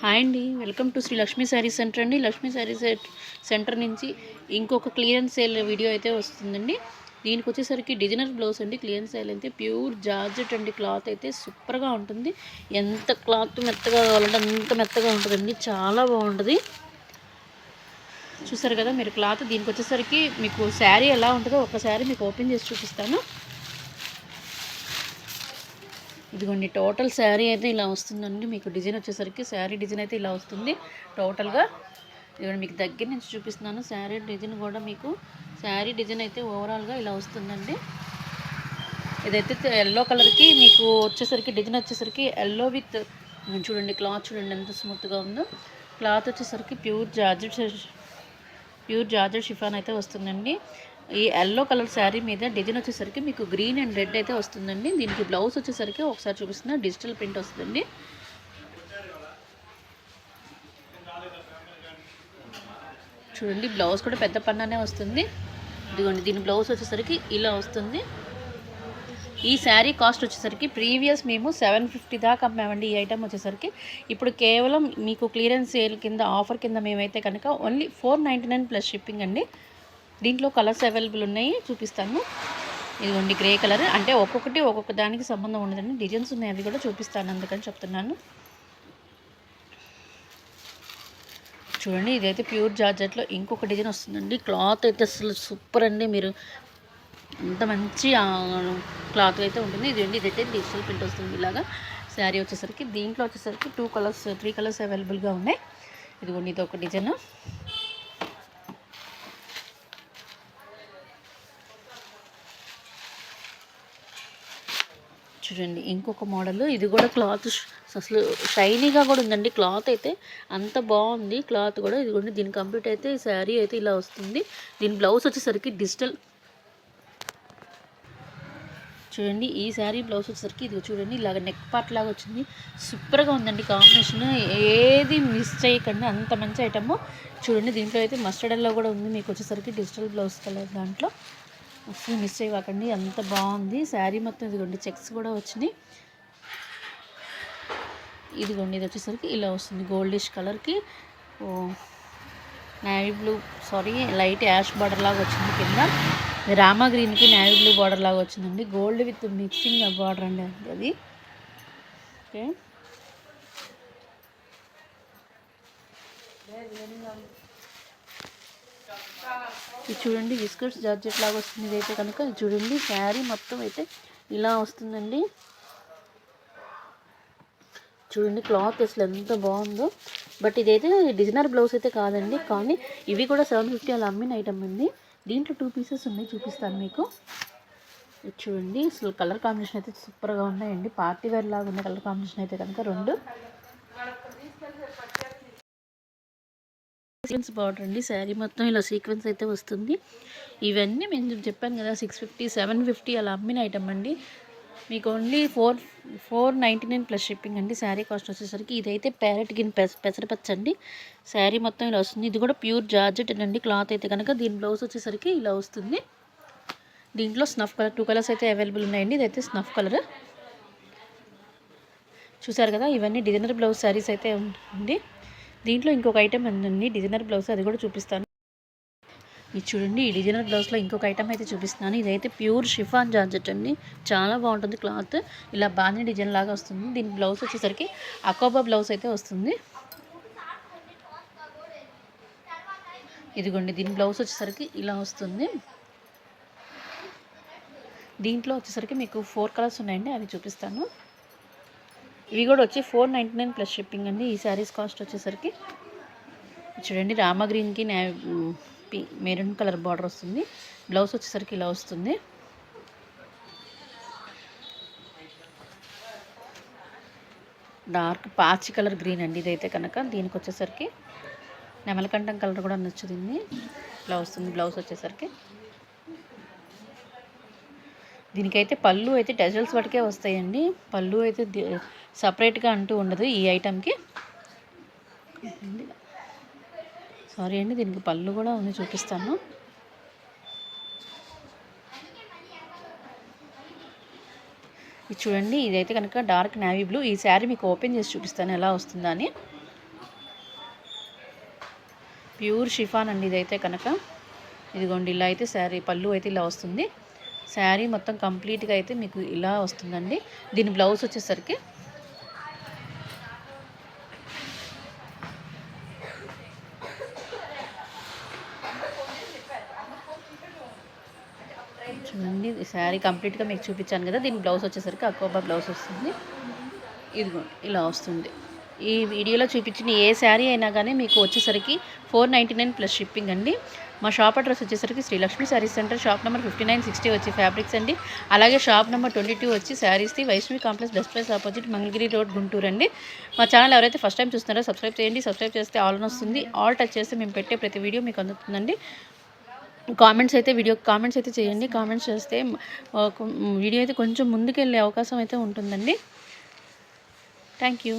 Hi అండి. Welcome to Shri Lakshmi sari centre అండి. Lakshmi sari centre నుంచి ఇంకొక క్లియరెన్స్ సేల్ వీడియో అయితే వస్తుందండి. దీనికి వచ్చేసరికి డిజైనర్ బ్లౌజ్ అండి. క్లియరెన్స్ సేల్ అయితే ప్యూర్ జార్జెట్ అండి. క్లాత్ అయితే సూపర్గా ఉంటుంది. ఎంత క్లాత్ మెత్తగా కావాలంటే అంత మెత్తగా ఉంటుందండి. చాలా బాగుంటుంది. చూసారు కదా మీరు క్లాత్? దీనికి వచ్చేసరికి మీకు శారీ ఎలా ఉంటుందో ఒక శారీ మీకు ఓపెన్ చేసి చూపిస్తాను. ఇదిగోండి టోటల్ శారీ అయితే ఇలా వస్తుందండి. మీకు డిజైన్ వచ్చేసరికి శారీ డిజైన్ అయితే ఇలా వస్తుంది. టోటల్గా ఇదిగోండి మీకు దగ్గర నుంచి చూపిస్తున్నాను. శారీ డిజైన్ కూడా మీకు శారీ డిజైన్ అయితే ఓవరాల్గా ఇలా వస్తుందండి. ఇదైతే ఎల్లో కలర్కి మీకు వచ్చేసరికి డిజైన్ వచ్చేసరికి ఎల్లో విత్ చూడండి క్లాత్ చూడండి ఎంత స్మూత్గా ఉందో. క్లాత్ వచ్చేసరికి pure georgette pure georgette chiffon అయితే వస్తుందండి. ఈ ఎల్లో కలర్ శారీ మీద డిజైన్ వచ్చేసరికి మీకు గ్రీన్ అండ్ రెడ్ అయితే వస్తుందండి. దీనికి బ్లౌజ్ వచ్చేసరికి ఒకసారి చూపిస్తున్నా డిజిటల్ ప్రింట్ వస్తుంది చూడండి బ్లౌజ్ కూడా పెద్ద పన్నానే వస్తుంది. ఇదిగోండి దీని బ్లౌజ్ వచ్చేసరికి ఇలా వస్తుంది. ఈ శారీ కాస్ట్ వచ్చేసరికి ప్రీవియస్ మేము సెవెన్ ఫిఫ్టీ దాకా అమ్మామండి ఈ ఐటమ్ వచ్చేసరికి. ఇప్పుడు కేవలం మీకు క్లియరెన్స్ సేల్ కింద ఆఫర్ కింద మేమైతే కనుక only four ninety nine plus shipping అండి. దీంట్లో కలర్స్ అవైలబుల్ ఉన్నాయి చూపిస్తాను. ఇదిగోండి గ్రే కలర్. అంటే ఒక్కొక్కటి ఒక్కొక్క దానికి సంబంధం ఉండదండి. డిజైన్స్ ఉన్నాయి అవి కూడా చూపిస్తాను అందుకని చెప్తున్నాను. చూడండి ఇదైతే ప్యూర్ జార్జెట్లో ఇంకొక డిజైన్ వస్తుందండి. క్లాత్ అయితే అసలు సూపర్ అండి. మీరు అంత మంచి క్లాత్ అయితే ఉంటుంది. ఇదండి ఇదైతే డిజిటల్ ప్రింట్ వస్తుంది ఇలాగా. శారీ వచ్చేసరికి దీంట్లో వచ్చేసరికి టూ కలర్స్ త్రీ కలర్స్ అవైలబుల్గా ఉన్నాయి. ఇదిగోండి ఇది ఒక డిజైన్. చూడండి ఇంకొక మోడల్. ఇది కూడా క్లాత్ అసలు షైనీగా కూడా ఉందండి. క్లాత్ అయితే అంత బాగుంది. క్లాత్ కూడా ఇది కూడా దీని కంప్లీట్ అయితే శారీ అయితే ఇలా వస్తుంది. దీని బ్లౌజ్ వచ్చేసరికి డిజిటల్. చూడండి ఈ శారీ బ్లౌజ్ వచ్చేసరికి ఇది చూడండి ఇలాగ నెక్ పార్ట్ లాగా వచ్చింది. సూపర్గా ఉందండి కాంబినేషన్. ఏది మిస్ చేయకండి అంత మంచి ఐటమ్. చూడండి దీంట్లో అయితే మస్టర్డల్లో కూడా ఉంది. మీకు వచ్చేసరికి డిజిటల్ బ్లౌజ్ కలర్ దాంట్లో. అసలు మిస్ చేయకండి అంత బాగుంది. శారీ మొత్తం ఇదిగోండి. చెక్స్ కూడా వచ్చినాయి. ఇదిగోండి ఇది వచ్చేసరికి ఇలా వస్తుంది. గోల్డిష్ కలర్కి. Navy blue sari light ash border లాగా వచ్చింది కింద. రామా గ్రీన్కి నేవీ బ్లూ బార్డర్ లాగా వచ్చిందండి. గోల్డ్ విత్ మిక్సింగ్ బార్డర్ అండి అది. ఓకే ఇది చూడండి విస్కర్స్ జార్జెట్ లాగా వస్తుంది. ఇదైతే కనుక చూడండి శారీ మొత్తం అయితే ఇలా వస్తుందండి. చూడండి క్లాత్ అసలు ఎంత బాగుందో. బట్ ఇదైతే డిజైనర్ బ్లౌజ్ అయితే కాదండి. కానీ ఇవి కూడా సెవెన్ ఫిఫ్టీ అలా అమ్మిన ఐటమ్ అండి. దీంట్లో టూ పీసెస్ ఉన్నాయి చూపిస్తాను మీకు. చూడండి అసలు కలర్ కాంబినేషన్ అయితే సూపర్గా ఉన్నాయండి. పార్టీ వేర్ లాగా ఉన్న కలర్ కాంబినేషన్ అయితే కనుక రెండు. సీక్వెన్స్ బార్డర్ అండి శారీ మొత్తం ఇలా సీక్వెన్స్ అయితే వస్తుంది. ఇవన్నీ మేము చెప్పాను కదా సిక్స్ ఫిఫ్టీ సెవెన్ ఫిఫ్టీ అలా అమ్మిన ఐటమ్ అండి. మీకు only four four ninety nine plus shipping అండి. శారీ కాస్ట్ వచ్చేసరికి ఇదైతే ప్యారెట్ గిన్ పెస పెసరపచ్చండి శారీ మొత్తం ఇలా వస్తుంది. ఇది కూడా ప్యూర్ జార్జెట్ అండి. క్లాత్ అయితే కనుక దీని బ్లౌజ్ వచ్చేసరికి ఇలా వస్తుంది. దీంట్లో స్నఫ్ కలర్ టూ కలర్స్ అయితే అవైలబుల్ ఉన్నాయండి. ఇదైతే స్నఫ్ కలర్ చూసారు కదా ఇవన్నీ డిజైనర్ బ్లౌజ్ శారీస్ అయితే ఉంది దీంట్లో ఇంకొక ఐటెం ఉందండి డిజైనర్ బ్లౌజ్ అది కూడా చూపిస్తాను. ఇది చూడండి ఈ డిజైనర్ బ్లౌజ్లో ఇంకొక ఐటమ్ అయితే చూపిస్తున్నాను. ఇదైతే ప్యూర్ షిఫాన్ జార్జెట్ అండి. చాలా బాగుంటుంది క్లాత్ ఇలా బాగానే డిజైన్ లాగా వస్తుంది. దీని బ్లౌజ్ వచ్చేసరికి అకోబా బ్లౌజ్ అయితే వస్తుంది. ఇదిగోండి దీని బ్లౌజ్ వచ్చేసరికి ఇలా వస్తుంది. దీంట్లో వచ్చేసరికి మీకు ఫోర్ కలర్స్ ఉన్నాయండి అవి చూపిస్తాను. ఇవి కూడా వచ్చి four ninety nine plus shipping అండి. ఈ శారీస్ కాస్ట్ వచ్చేసరికి చూడండి రామా గ్రీన్కి పి మెరూన్ కలర్ బార్డర్ వస్తుంది. బ్లౌజ్ వచ్చేసరికి ఇలా వస్తుంది. డార్క్ పాచి కలర్ గ్రీన్ అండి ఇదైతే కనుక. దీనికి వచ్చేసరికి నెమలకంఠం కలర్ కూడా నచ్చుతుంది. ఇలా వస్తుంది బ్లౌజ్ వచ్చేసరికి. దీనికైతే పళ్ళు అయితే డజల్స్ వాటికే వస్తాయండి. పళ్ళు అయితే సపరేట్గా అంటూ ఉండదు ఈ ఐటమ్కి సారీ అండి దీనికి పళ్ళు కూడా ఉంది చూపిస్తాను. ఇది చూడండి ఇదైతే కనుక డార్క్ నావీ బ్లూ. ఈ శారీ మీకు ఓపెన్ చేసి చూపిస్తాను ఎలా వస్తుందా అని. ప్యూర్ షిఫాన్ అండి ఇదైతే కనుక. ఇదిగోండి ఇలా అయితే శారీ పళ్ళు అయితే ఇలా వస్తుంది. శారీ మొత్తం కంప్లీట్గా అయితే మీకు ఇలా వస్తుందండి. దీని బ్లౌజ్ వచ్చేసరికి చూడండి శారీ కంప్లీట్గా మీకు చూపించాను కదా దీని బ్లౌజ్ వచ్చేసరికి అక్కోబా బ్లౌజ్ వస్తుంది. ఇదిగో ఇలా వస్తుంది. ఈ వీడియోలో చూపించిన ఏ శారీ అయినా కానీ మీకు వచ్చేసరికి four ninety nine plus shipping అండి. మా షాప్ అడ్రస్ వచ్చేసరికి Srilakshmi sarees centre. Shop number fifty nine sixty వచ్చి ఫ్యాబ్రిక్స్ అండి. అలాగే షాప్ నెంబర్ ట్వంటీ టూ వచ్చి శారీస్ది Vaishnavi complex best place opposite Mangalagiri road Guntur అండి. మా ఛానల్ ఎవరైతే ఫస్ట్ టైం చూస్తున్నారో సబ్స్క్రైబ్ చేయండి. సబ్స్క్రైబ్ చేస్తే ఆల్ వస్తుంది. ఆల్ టచ్ చేస్తే మేము పెట్టే ప్రతి వీడియో మీకు అందుతుందండి. కామెంట్స్ అయితే వీడియో కామెంట్స్ అయితే చేయండి. కామెంట్స్ చేస్తే వీడియో అయితే కొంచెం ముందుకెళ్ళే అవకాశం అయితే ఉంటుందండి. Thank you.